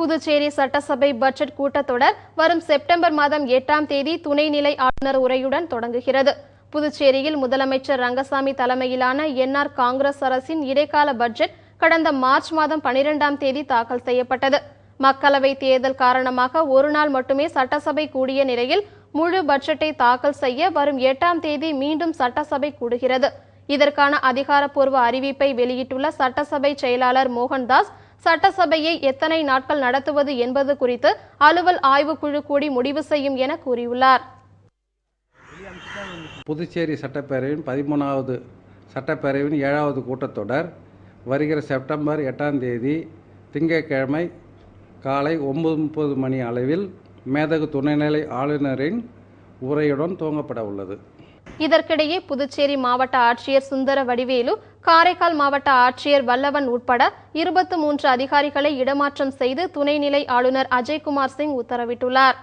புதுச்சேரி சட்டசபை பட்ஜெட் கூட்டத்தொடர் வரும் செப்டம்பர் மாதம் எட்டாம் தேதி துணைநிலை ஆளுநர் உரையுடன் தொடங்குகிறது. புதுச்சேரியில் முதலமைச்சர் ரங்கசாமி தலைமையிலான என்ஆர் காங்கிரஸ் அரசின் இடைக்கால பட்ஜெட் கடந்த மார்ச் மாதம் பனிரெண்டாம் தேதி தாக்கல் செய்யப்பட்டது. மக்களவை தேர்தல் காரணமாக ஒரு நாள் மட்டுமே சட்டசபை கூடிய நிலையில் முழு பட்ஜெட்டை தாக்கல் செய்ய வரும் எட்டாம் தேதி மீண்டும் சட்டசபை கூடுகிறது. இதற்கான அதிகாரப்பூர்வ அறிவிப்பை வெளியிட்டுள்ள சட்டசபை செயலாளர் மோகன்தாஸ் சட்டசபையை எத்தனை நாட்கள் நடத்துவது என்பது குறித்து அலுவல் ஆய்வுக்குழு கூடி முடிவு செய்யும் என கூறியுள்ளார். புதுச்சேரி சட்டப்பேரவையின் பதிமூணாவது சட்டப்பேரவையின் ஏழாவது கூட்டத்தொடர் வருகிற செப்டம்பர் எட்டாம் தேதி திங்கட்கிழமை காலை ஒன்பது முப்பது மணி அளவில் மேதகு துணைநிலை ஆளுநரின் உரையுடன் துவங்கப்பட உள்ளது. இதற்கிடையே புதுச்சேரி மாவட்ட ஆட்சியர் சுந்தர வடிவேலு காரைக்கால் மாவட்ட ஆட்சியர் வல்லவன் உட்பட இருபத்து மூன்று அதிகாரிகளை இடமாற்றம் செய்து துணைநிலை ஆளுநர் அஜய்குமார் சிங் உத்தரவிட்டுள்ளார்.